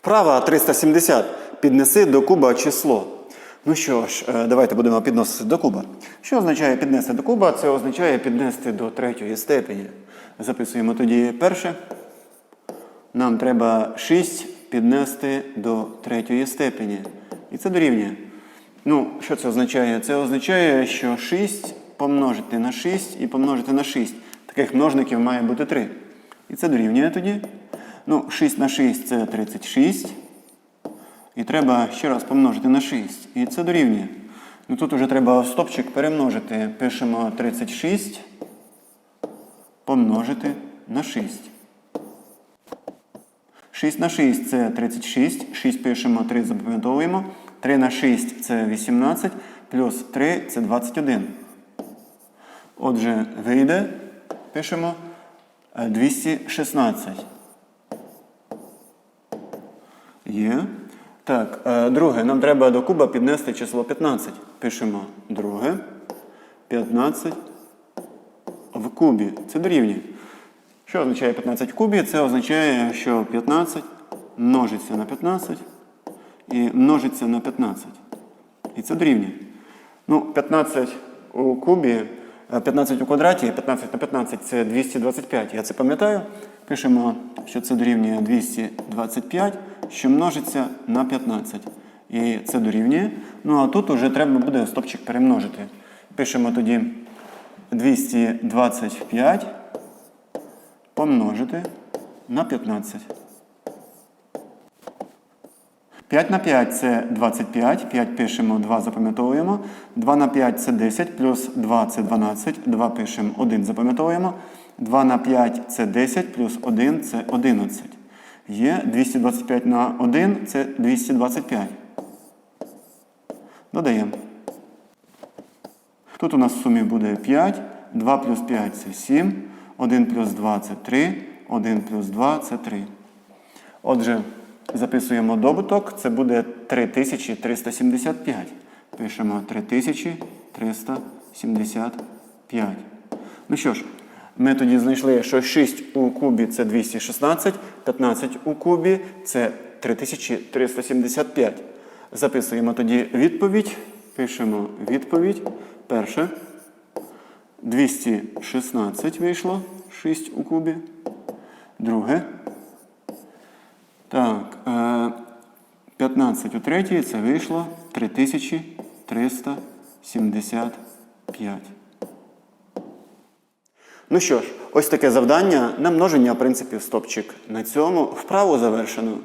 Вправа 370. Піднеси до куба число. Ну що ж, е, давайте будемо підносити до куба. Що означає піднести до куба? Це означає піднести до третьої степені. Записуємо тоді перше. Нам треба 6 піднести до третьої степені. І це дорівнює. Ну, що це означає? Це означає, що 6 помножити на 6 і помножити на 6. Таких множників має бути 3. І це дорівнює тоді. Ну, 6 на 6 це 36. І треба ще раз помножити на 6. І це дорівнює. Ну тут вже треба стопчик перемножити. Пишемо 36 помножити на 6. 6 на 6 це 36. 6 пишемо, 3 запам'ятовуємо. 3 на 6 це 18. Плюс 3 це 21. Отже, вийде, пишемо е, 216. Є. Так, е, друге, нам треба до куба піднести число 15. Пишемо друге. 15 в кубі. Це дорівнює. Що означає 15 в кубі? Це означає, що 15 множиться на 15 і множиться на 15. І це дорівнює. Ну, 15 у кубі, 15 у квадраті, 15 на 15 це 225. Я це пам'ятаю. Пишемо, що це дорівнює 225, що множиться на 15. І це дорівнює. Ну а тут вже треба буде стопчик перемножити. Пишемо тоді 225 помножити на 15. 5 на 5 це 25, 5 пишемо, 2 запам'ятовуємо. 2 на 5 це 10, плюс 2 це 12, 2 пишемо, 1 запам'ятовуємо. 2 на 5 це 10, плюс 1 це 11. Є 225 на 1 це 225. Додаємо. Тут у нас в сумі буде 5, 2 плюс 5 це 7, 1 плюс 2 це 3, 1 плюс 2 це 3. Отже, записуємо добуток, це буде 3375. Пишемо 3375. Ну що ж, ми тоді знайшли, що 6 у кубі це 216, 15 у кубі це 3375. Записуємо тоді відповідь. Пишемо відповідь. Перше. 216 вийшло. 6 у кубі. Друге. Так. е, 15 у третій це вийшло 3375. Ну що ж, ось таке завдання на множення принципів стопчик. На цьому вправу завершено.